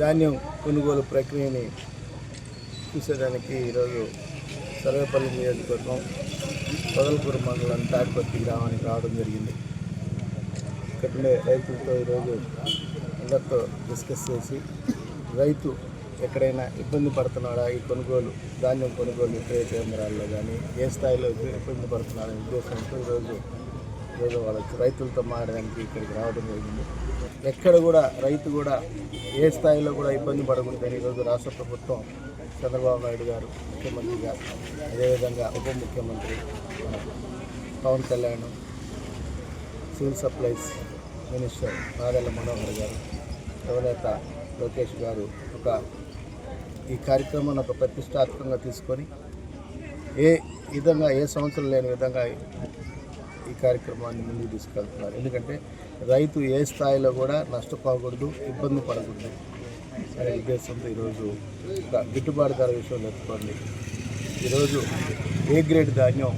ధాన్యం కొనుగోలు ప్రక్రియని చూసేదానికి ఈరోజు సర్వేపల్లి నియోజకవర్గం పొదలకూరు మండలం తాడిపత్తి గ్రామానికి రావడం జరిగింది. ఇక్కడ రైతులతో ఈరోజు అందరితో డిస్కస్ చేసి రైతు ఎక్కడైనా ఇబ్బంది పడుతున్నాడా? ఈ కొనుగోలు ధాన్యం కొనుగోలు విక్రయ కేంద్రాల్లో కానీ ఏ స్థాయిలో ఇబ్బంది పడుతున్నాడనే ఉద్దేశంతో ఈరోజు ఈరోజు వాళ్ళ రైతులతో మారడానికి ఇక్కడికి రావడం జరిగింది. ఎక్కడ కూడా రైతు కూడా ఏ స్థాయిలో కూడా ఇబ్బంది పడకూడదని ఈరోజు రాష్ట్ర ప్రభుత్వం చంద్రబాబు నాయుడు గారు ముఖ్యమంత్రిగా అదేవిధంగా ఉప ముఖ్యమంత్రి Pawan Kalyan civil supplies minister Nadella Manohar garu యువనేత లోకేష్ గారు ఒక ఈ కార్యక్రమాన్ని ఒక ప్రతిష్టాత్మకంగా తీసుకొని ఏ విధంగా ఏ సంవత్సరం లేని విధంగా ఈ కార్యక్రమాన్ని ముందుకు తీసుకెళ్తున్నారు. ఎందుకంటే రైతు ఏ స్థాయిలో కూడా నష్టపోకూడదు ఇబ్బంది పడకూడదు. అనే ఉద్దేశంతో ఈరోజు గిట్టుబాటు ధర విషయంలో ఎత్తుకోండి ఈరోజు ఏ గ్రేడ్ ధాన్యం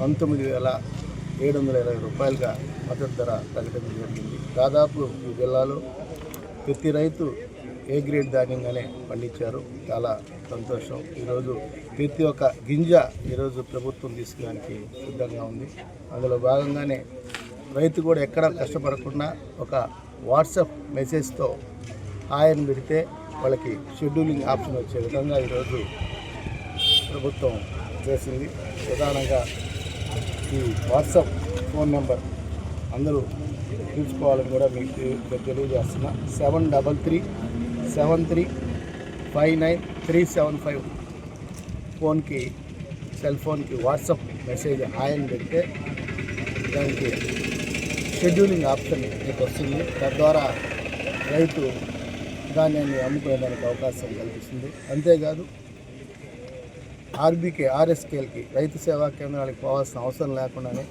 పంతొమ్మిది వేల ఏడు వందల ఇరవై రూపాయలుగా మద్దతు ధర ప్రకటించడం జరిగింది. దాదాపు ఈ జిల్లాలో ప్రతి రైతు ఏ గ్రేడ్ ధాన్యంగానే పండించారు. చాలా సంతోషం. ఈరోజు ప్రతి ఒక్క గింజ ఈరోజు ప్రభుత్వం తీసుకోవడానికి సిద్ధంగా ఉంది. అందులో భాగంగానే రైతు కూడా ఎక్కడ కష్టపడకుండా ఒక వాట్సాప్ మెసేజ్తో ఆయన పెడితే వాళ్ళకి షెడ్యూలింగ్ ఆప్షన్ వచ్చే విధంగా ఈరోజు ప్రభుత్వం చేసింది. ప్రధానంగా ఈ వాట్సాప్ ఫోన్ నెంబర్ అందరూ తీసుకోవాలని కూడా మీకు తెలియజేస్తున్నా. Seven double three seven three five nine three seven five ఫోన్కి సెల్ ఫోన్కి వాట్సాప్ మెసేజ్ హాయని పెడితే దానికి షెడ్యూలింగ్ ఆప్షన్ మీకు వస్తుంది తద్వారా రైతు ధాన్యాన్ని అమ్ముకునేదానికి అవకాశం కల్పిస్తుంది. అంతేకాదు ఆర్బీకే ఆర్ఎస్కేఎల్కి రైతు సేవా కేంద్రాలకు పోవాల్సిన అవసరం లేకుండానే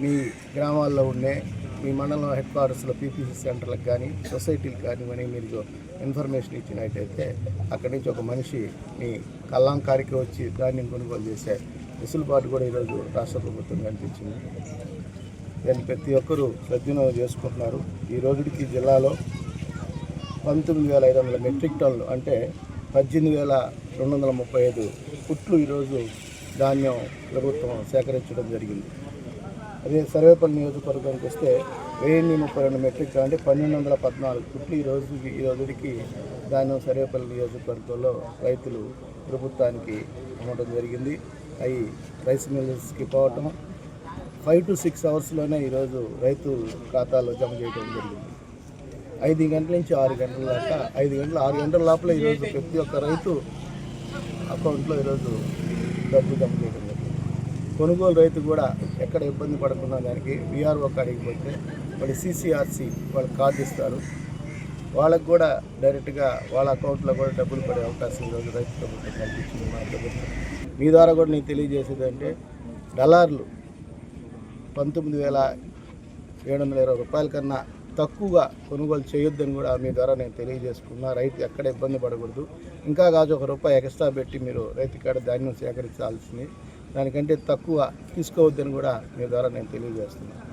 మీ గ్రామాల్లో ఉండే మీ మండలం హెడ్ క్వార్టర్స్లో పీపీసీ సెంటర్లకు కానీ సొసైటీలకు కానీ మీరు ఇన్ఫర్మేషన్ ఇచ్చినట్టయితే అక్కడి నుంచి ఒక మనిషి మీ కల్లాంకారికి వచ్చి ధాన్యం కొనుగోలు చేసే వెసులుబాటు కూడా ఈరోజు రాష్ట్ర ప్రభుత్వం కనిపించింది దాన్ని ప్రతి ఒక్కరూ సద్వినియోగం చేసుకుంటున్నారు. ఈ రోజుకి జిల్లాలో పంతొమ్మిది వేల ఐదు వందల మెట్రిక్ టన్నులు అంటే పద్దెనిమిది వేల రెండు వందల ముప్పై ఐదు పుట్లు ఈరోజు ధాన్యం ప్రభుత్వం సేకరించడం జరిగింది. అదే సర్వేపల్లి నియోజకవర్గానికి వస్తే వెయ్యి ముప్పై రెండు మెట్రిక్ అంటే పన్నెండు వందల పద్నాలుగు ఫుట్లు ఈ రోజు ఈ రోజుకి ధాన్యం సర్వేపల్లి నియోజకవర్గంలో రైతులు ప్రభుత్వానికి అమ్మడం జరిగింది. అవి రైస్ మిల్లర్స్కి పోవటం. ఫైవ్ టు సిక్స్ అవర్స్లోనే ఈరోజు రైతు ఖాతాలో జమ చేయడం జరిగింది. ఐదు గంటల నుంచి ఆరు గంటల దాకా ఐదు గంటల ఆరు గంటల లోపల ఈరోజు ప్రతి ఒక్క రైతు అకౌంట్లో ఈరోజు డబ్బు జమ చేయడం కొనుగోలు రైతు కూడా ఎక్కడ ఇబ్బంది పడకుండా దానికి విఆర్ఓ కాడికి పోతే వాళ్ళు సిసిఆర్సి వాళ్ళు కార్డు ఇస్తారు. వాళ్ళకు కూడా డైరెక్ట్గా వాళ్ళ అకౌంట్లో కూడా డబ్బులు పడే అవకాశం ఈరోజు రైతు ప్రభుత్వం కల్పించింది మా ప్రభుత్వం. మీ ద్వారా కూడా నేను తెలియజేసేది అంటే డలార్లు పంతొమ్మిది వేల ఏడు వందల ఇరవై రూపాయల కన్నా తక్కువగా కొనుగోలు చేయొద్దని కూడా మీ ద్వారా నేను తెలియజేసుకున్నా. రైతు ఎక్కడ ఇబ్బంది పడకూడదు. ఇంకా కాదు ఒక రూపాయి ఎక్స్ట్రా పెట్టి మీరు రైతు కాడ ధాన్యం సేకరించాల్సింది. దానికంటే తక్కువ తీసుకోవద్దని కూడా మీ ద్వారా నేను తెలియజేస్తున్నాను